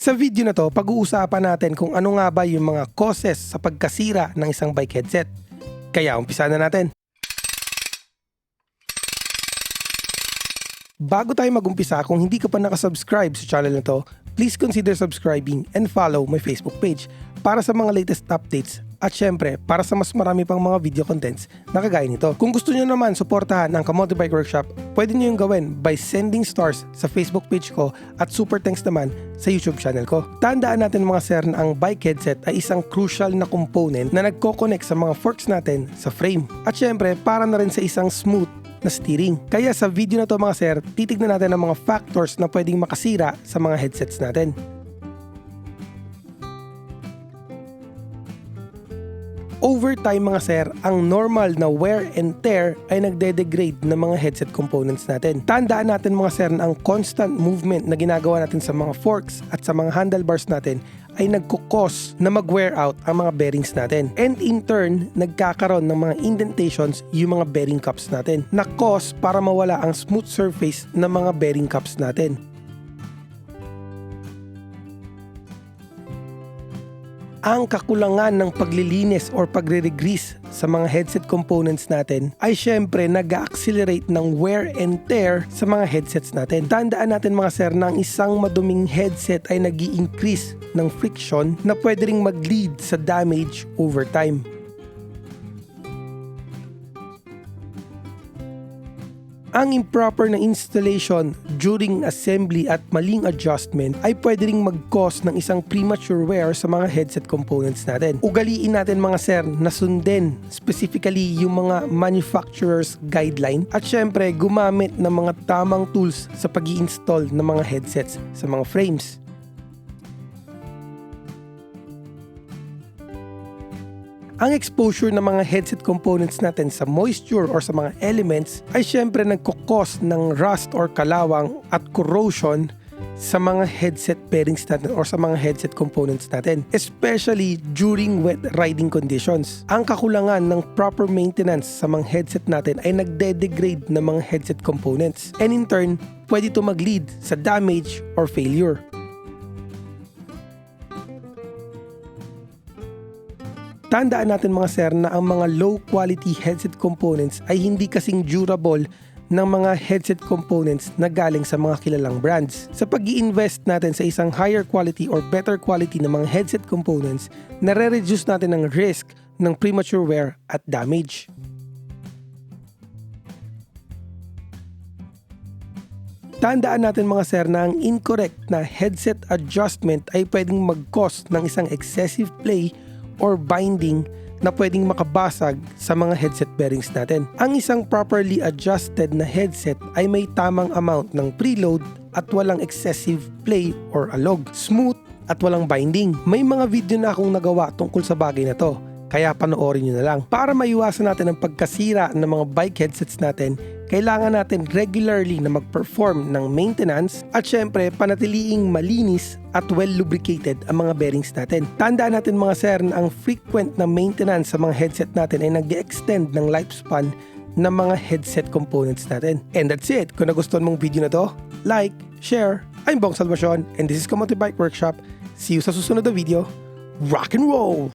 Sa video na to, pag-uusapan natin kung ano nga ba yung mga causes sa pagkasira ng isang bike headset. Kaya umpisa na natin. Bago tayo magumpisa, kung hindi ka pa nakasubscribe sa channel na to, please consider subscribing and follow my Facebook page para sa mga latest updates at syempre para sa mas marami pang mga video contents na kagaya nito. Kung gusto nyo naman suportahan ang Kamote Bike Workshop, pwede nyo yung gawin by sending stars sa Facebook page ko at super thanks naman sa YouTube channel ko. Tandaan natin mga sir na ang bike headset ay isang crucial na component na nagko-connect sa mga forks natin sa frame. At syempre para na rin sa isang smooth na steering. Kaya sa video na to mga sir, titignan natin ang mga factors na pwedeng makasira sa mga headsets natin. Over time mga sir, ang normal na wear and tear ay nagde-degrade ng mga headset components natin. Tandaan natin mga sir na ang constant movement na ginagawa natin sa mga forks at sa mga handlebars natin ay nagkukos na mag-wear out ang mga bearings natin. And in turn, nagkakaroon ng mga indentations yung mga bearing cups natin na cause para mawala ang smooth surface ng mga bearing cups natin. Ang kakulangan ng paglilinis or pagre-regrease sa mga headset components natin ay syempre nag-accelerate ng wear and tear sa mga headsets natin. Tandaan natin mga sir na ang isang maduming headset ay nag increase ng friction na pwede ring mag-lead sa damage over time. Ang improper na installation during assembly at maling adjustment ay pwede ring mag-cause ng isang premature wear sa mga headset components natin. Ugaliin natin mga sir na sundin specifically yung mga manufacturer's guideline at syempre gumamit ng mga tamang tools sa pag install ng mga headsets sa mga frames. Ang exposure ng mga headset components natin sa moisture or sa mga elements ay syempre nagkukos ng rust or kalawang at corrosion sa mga headset bearings natin or sa mga headset components natin, especially during wet riding conditions. Ang kakulangan ng proper maintenance sa mga headset natin ay nagde-degrade ng mga headset components and in turn, pwede ito mag-lead sa damage or failure. Tandaan natin mga sir na ang mga low quality headset components ay hindi kasing durable ng mga headset components na galing sa mga kilalang brands. Sa pag invest natin sa isang higher quality or better quality ng mga headset components, nare-reduce natin ang risk ng premature wear at damage. Tandaan natin mga sir na ang incorrect na headset adjustment ay pwedeng mag-cause ng isang excessive play or binding na pwedeng makabasag sa mga headset bearings natin. Ang isang properly adjusted na headset ay may tamang amount ng preload at walang excessive play or alog. Smooth at walang binding. May mga video na akong nagawa tungkol sa bagay na to. Kaya panoorin nyo na lang. Para maiwasan natin ang pagkasira ng mga bike headsets natin, kailangan natin regularly na mag-perform ng maintenance at syempre panatiliing malinis at well lubricated ang mga bearings natin. Tandaan natin mga sir na ang frequent na maintenance sa mga headset natin ay nag-extend ng lifespan ng mga headset components natin. And that's it. Kung nagustuhan mong video na to, like, share. I'm Bong Salvacion and this is Kamote Bike Workshop. See you sa susunod na video. Rock and roll!